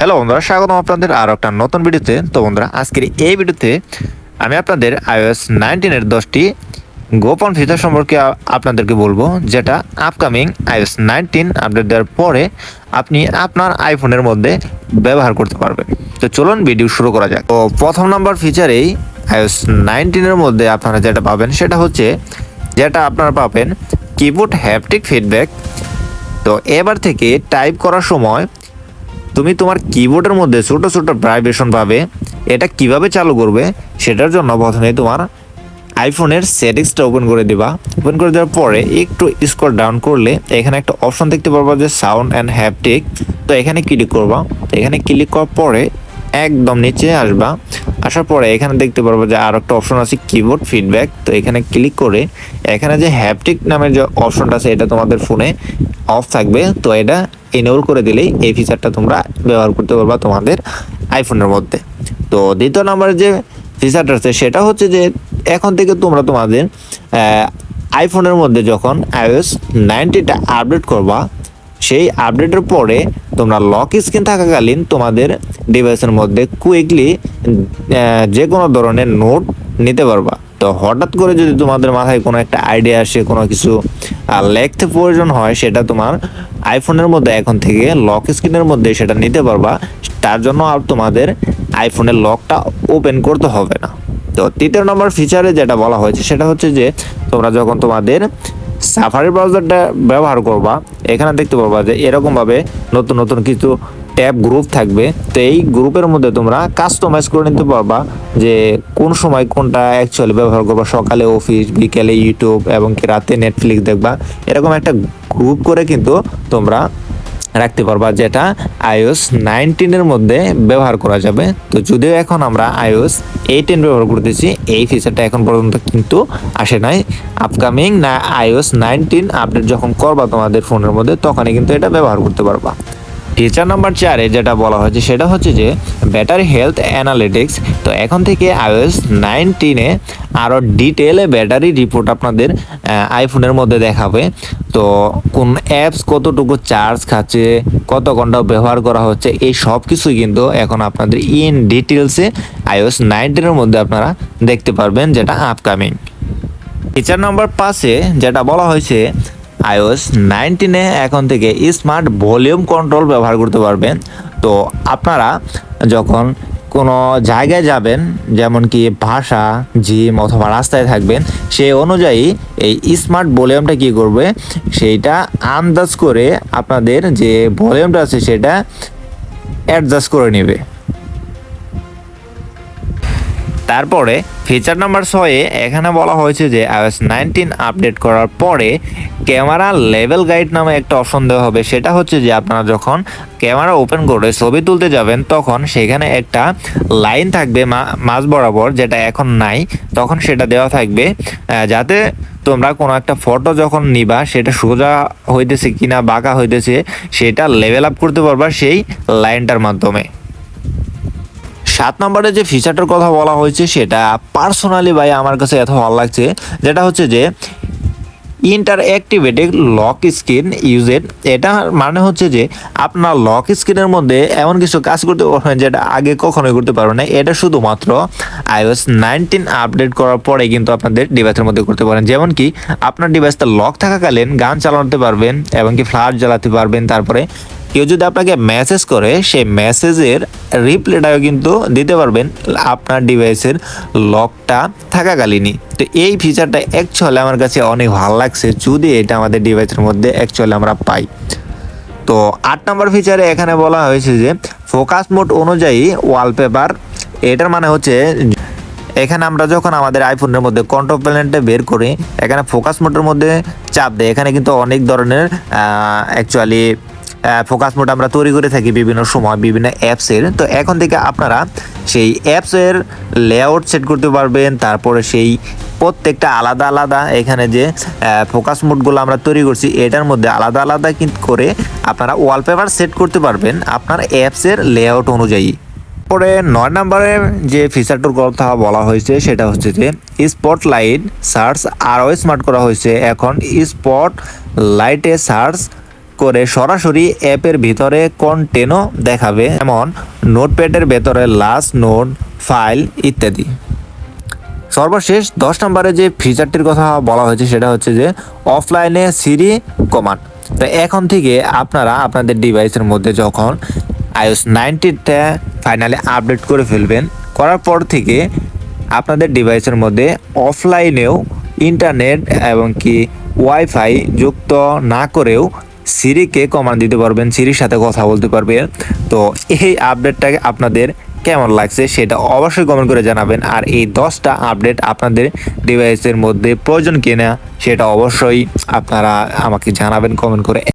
Hello বন্ধুরা, স্বাগতম আপনাদের আরও একটা নতুন ভিডিওতে। তো বন্ধুরা, আজকের এই ভিডিওতে আমি আপনাদের আইওএস নাইনটিনের দশটি গোপন ফিচার সম্পর্কে আপনাদেরকে বলব, যেটা আপকামিং আইওএস নাইনটিন আপডেট দেওয়ার পরে আপনি আপনার আইফোনের মধ্যে ব্যবহার করতে পারবেন। তো চলুন ভিডিও শুরু করা যাক। তো প্রথম নাম্বার ফিচারেই আইওএস নাইনটিনের মধ্যে আপনারা যেটা পাবেন, সেটা হচ্ছে যেটা আপনারা পাবেন কিবোর্ড হ্যাপটিক ফিডব্যাক তো এবার থেকে টাইপ করার সময় তুমি তোমার কিবোর্ডের মধ্যে ছোট ছোট ভাইব্রেশন পাবে। এটা কীভাবে চালু করবে সেটার জন্য প্রথমে তোমার আইফোনের সেটিংসটা ওপেন করে দিবা। ওপেন করে দেওয়ার পরে একটু স্ক্রল ডাউন করলে এখানে একটা অপশন দেখতে পারবা যে সাউন্ড অ্যান্ড হ্যাপটিক তো এখানে ক্লিক করবা। তো এখানে ক্লিক করার পরে একদম নিচে আসবা। আসার পরে এখানে দেখতে পারব যে আর একটা অপশন আছে কিবোর্ড ফিডব্যাক তো এখানে ক্লিক করে এখানে যে হ্যাপটিক নামের যে অপশনটা আছে, এটা তোমাদের ফোনে অফ থাকবে। তো এটা এনেবল করে দিলেই এই ফিচারটা তোমরা ব্যবহার করতে পারবা তোমাদের আইফোনের মধ্যে। তো দ্বিতীয় নম্বরের যে ফিচারটা আছে, সেটা হচ্ছে যে এখন থেকে তোমরা তোমাদের আইফোনের মধ্যে যখন আইওএস নাইনটিটা আপডেট করবা, সেই আপডেটের পরে তোমরা লক স্ক্রিন থাকাকালীন তোমাদের ডিভাইসের মধ্যে কুইকলি যে কোনো ধরনের নোট নিতে পারবা। তো হঠাৎ করে যদি তোমাদের মাথায় কোনো একটা আইডিয়া আসে, কোনো কিছু আহ, লেখতে প্রয়োজন হয় সেটা তোমার আইফোনের মধ্যে এখন থেকে লক স্ক্রিনের মধ্যে সেটা নিতে পারবা। তার জন্য আর তোমাদের আইফোনের লকটা ওপেন করতে হবে না। তো তৃতীয় নম্বর ফিচারে যেটা বলা হয়েছে সেটা হচ্ছে যে তোমরা যখন তোমাদের সাফারি ব্রাউজারটা ব্যবহার করবা এখানে দেখতে পারবা যে এরকমভাবে নতুন নতুন কিছু ট্যাব গ্রুপ থাকবে। তো এই গ্রুপের মধ্যে তোমরা কাস্টমাইজ করে নিতে পারবা যে কোন সময় কোনটা অ্যাকচুয়ালি ব্যবহার করবা। সকালে অফিস বিকেলে ইউটিউব এবং কি রাতে নেটফ্লিক্স দেখবা। এরকম একটা গ্রুপ করে কিন্তু তোমরা রাখতে পারবা, যেটা আইওস নাইনটিনের মধ্যে ব্যবহার করা যাবে। তো যদিও এখন আমরা আইওস এইটিন ব্যবহার করতেছি, এই ফিচারটা এখন পর্যন্ত কিন্তু আসে নাই। আপকামিং না আইওস নাইনটিন আপডেট যখন করবা তোমাদের ফোনের মধ্যে, তখনই কিন্তু এটা ব্যবহার করতে পারবা। ফিচার নাম্বার চারে যেটা বলা হয়েছে সেটা হচ্ছে যে ব্যাটারি হেলথ অ্যানালিটিক্স তো এখন থেকে আইওএস নাইনটিনে আরও ডিটেলে ব্যাটারি রিপোর্ট আপনাদের আইফোনের মধ্যে দেখাবে। তো কোন অ্যাপস কতটুকু চার্জ খাচ্ছে, কত ঘণ্টা ব্যবহার করা হচ্ছে, এই সব কিছুই কিন্তু এখন আপনাদের ইন ডিটেলসে আইওএস নাইনটিনের মধ্যে আপনারা দেখতে পারবেন যেটা আপকামিং ফিচার নাম্বার পাঁচে যেটা বলা হয়েছে আইওএস নাইনটিনে এখন থেকে স্মার্ট ভলিউম কন্ট্রোল ব্যবহার করতে পারবেন। তো আপনারা যখন কোনো জায়গায় যাবেন, যেমন কি ভাষা জিম অথবা রাস্তায় থাকবেন সেই অনুযায়ী এই স্মার্ট ভলিউমটা কি করবে? সেইটা আন্দাজ করে আপনাদের যে ভলিউমটা আছে, সেটা অ্যাডজাস্ট করে নেবে। তারপরে ফিচার নাম্বার ছয়ে এখানে বলা হয়েছে যে iOS নাইনটিন আপডেট করার পরে ক্যামেরা লেভেল গাইড নামে একটা অপশন দেওয়া হবে। সেটা হচ্ছে যে আপনারা যখন ক্যামেরা ওপেন করে ছবি তুলতে যাবেন, তখন সেখানে একটা লাইন থাকবে মাঝ বরাবর যেটা এখন নাই, তখন সেটা দেওয়া থাকবে। যাতে তোমরা কোনো একটা ফটো যখন নিবা, সেটা সোজা হইতেছে কিনা, বাঁকা হইতেছে, সেটা লেভেল আপ করতে পারবা সেই লাইনটার মাধ্যমে। সাত নম্বরে যে ফিচারটার কথা বলা হয়েছে, সেটা পার্সোনালি ভাই আমার কাছে এত ভালো লাগছে। যেটা হচ্ছে যে inter activated lock screen used এটা মানে হচ্ছে যে, আপনার লক স্ক্রিনের মধ্যে এমন কিছু কাজ করতে পারবেন যেটা আগে কখনোই করতে পারবেন না। এটা শুধুমাত্র আইওএস নাইনটিন আপডেট করার পরে কিন্তু আপনাদের ডিভাইসের মধ্যে করতে পারেন। যেমন কি, আপনার ডিভাইসটা লক থাকাকালীন গান চালাতে পারবেন এবং কি ফ্লাশ জ্বালাতে পারবেন। তারপরে কেউ যদি আপনাকে মেসেজ করে, সেই মেসেজের রিপ্লাইটাও কিন্তু দিতে পারবেন। আপনার ডিভাইসের লকটা থাকাকালীনই। তো এই ফিচারটা অ্যাকচুয়ালি আমার কাছে অনেক ভালো লাগছে, যদি এটা আমাদের ডিভাইসের মধ্যে অ্যাকচুয়ালি আমরা পাই। তো আট নম্বর ফিচারে এখানে বলা হয়েছে যে ফোকাস মোড অনুযায়ী ওয়ালপেপার এটার মানে হচ্ছে এখানে আমরা যখন আমাদের আইফোনের মধ্যে কন্ট্রোল প্যানেলটা বের করি, এখানে ফোকাস মোডের মধ্যে চাপ দেয়। এখানে কিন্তু অনেক ধরনের অ্যাকচুয়ালি ফোকাস মোড আমরা তৈরি করে থাকি বিভিন্ন সময় বিভিন্ন অ্যাপসের তো এখন থেকে আপনারা সেই অ্যাপসের লেআউট সেট করতে পারবেন, তারপরে সেই প্রত্যেকটা আলাদা আলাদা এখানে যে ফোকাস মোডগুলো আমরা তৈরি করছি, এটার মধ্যে আলাদা আলাদা করে আপনারা ওয়ালপেপার সেট করতে পারবেন আপনার অ্যাপসের লেআউট অনুযায়ী। পরে নয় নম্বরে যে ফিচারটার কথা বলা হয়েছে, সেটা হচ্ছে যে স্পট লাইট সার্চ আরও স্মার্ট করা হয়েছে। এখন স্পট লাইটে সার্চ করে সরাসরি অ্যাপের ভিতরে কন্টেনও দেখাবে, যেমন নোটপ্যাডের ভেতরে লাস্ট নোট ফাইল ইত্যাদি। সর্বশেষ দশ নম্বরে যে ফিচারটির কথা বলা হয়েছে সেটা হচ্ছে যে অফলাইনে সিরি কমান্ড তো এখন থেকে আপনারা আপনাদের ডিভাইসের মধ্যে যখন আইওস নাইনটিটা ফাইনালি আপডেট করে ফেলবেন, করার পর থেকে আপনাদের ডিভাইসের মধ্যে অফলাইনেও ইন্টারনেট এবং কি ওয়াইফাই যুক্ত না করেও সিরিকে কমান্ড দিতে পারবেন, সিরির সাথে কথা বলতে পারবেন তো এই আপডেটটাকে আপনাদের কেমন লাগছে সেটা অবশ্যই কমেন্ট করে জানাবেন। আর এই দশটা আপডেট আপনাদের ডিভাইসের মধ্যে প্রয়োজন কিনা সেটা অবশ্যই আপনারা আমাকে জানাবেন কমেন্ট করে।